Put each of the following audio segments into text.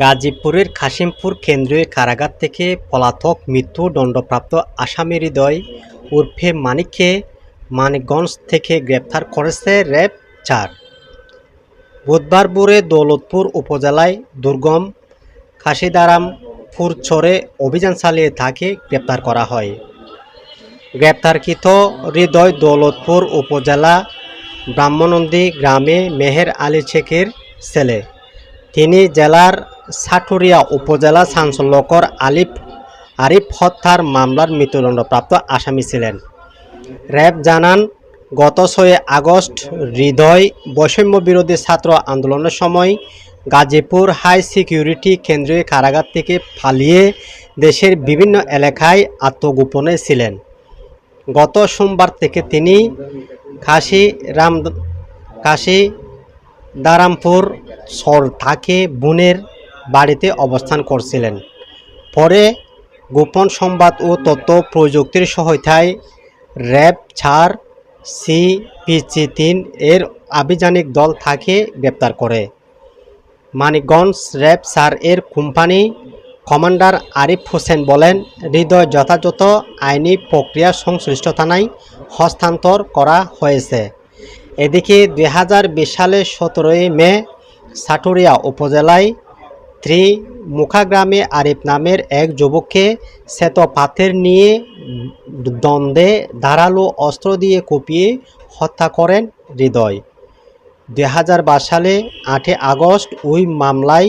গাজীপুরের কাশিমপুর কেন্দ্রীয় কারাগার থেকে পলাতক মৃত্যুদণ্ডপ্রাপ্ত আসামি হৃদয় উর্ফে মানিককে মানিকগঞ্জ থেকে গ্রেপ্তার করেছে র্যাব চার। বুধবার ভোরে দৌলতপুর উপজেলায় দুর্গম কাশিদারামপুর চরে অভিযান চালিয়ে তাকে গ্রেপ্তার করা হয়। গ্রেপ্তারকৃত হৃদয় দৌলতপুর উপজেলা ব্রাহ্মণন্দী গ্রামে মেহের আলী শেখের ছেলে। তিনি জেলার সাটুরিয়া উপজেলা চাঞ্চল্যকর আলিফ, আরিফ হত্যার মামলার মৃত্যুদণ্ডপ্রাপ্ত আসামি ছিলেন। র্যাব জানান, গত ছয় আগস্ট হৃদয় বৈষম্য বিরোধী ছাত্র আন্দোলনের সময় গাজীপুর হাই সিকিউরিটি কেন্দ্রীয় কারাগার থেকে পালিয়ে দেশের বিভিন্ন এলাকায় আত্মগোপনে ছিলেন। গত সোমবার থেকে তিনি কাশি রাম কাশি দারামপুর সর থাকে বোনের বাড়িতে অবস্থান করছিলেন। পরে গোপন সংবাদ ও তথ্য প্রযুক্তির সহায়তায় র্যাব ছাড় সিপিসি তিন এর আভিযানিক দল তাকে গ্রেপ্তার করে। মানিকগঞ্জ র্যাব স্যার এর কোম্পানি কমান্ডার আরিফ হোসেন বলেন, হৃদয় যথাযথ আইনি প্রক্রিয়া সংশ্লিষ্ট থানায় হস্তান্তর করা হয়েছে। এদিকে দুই সালের সতেরোই মে সাটুরিয়া উপজেলায় ত্রিমুখা গ্রামে আরিফ নামের এক যুবককে শ্বেত পাথর নিয়ে দ্বন্দ্বে ধারালো অস্ত্র দিয়ে কুপিয়ে হত্যা করেন হৃদয়। দুই হাজার বাইশ সালে আটই আগস্ট ওই মামলায়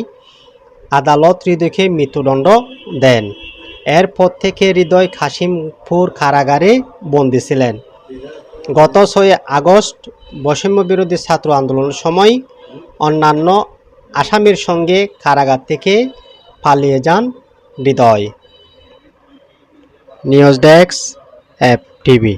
আদালত হৃদয়কে মৃত্যুদণ্ড দেন। এরপর থেকে হৃদয় খাসিমপুর কারাগারে বন্দী ছিলেন। গত ছয় আগস্ট বৈষম্য বিরোধী ছাত্র আন্দোলনের সময় অন্যান্য আসামির সঙ্গে কারাগার থেকে পালিয়ে যান Hridoy. News desk app TV.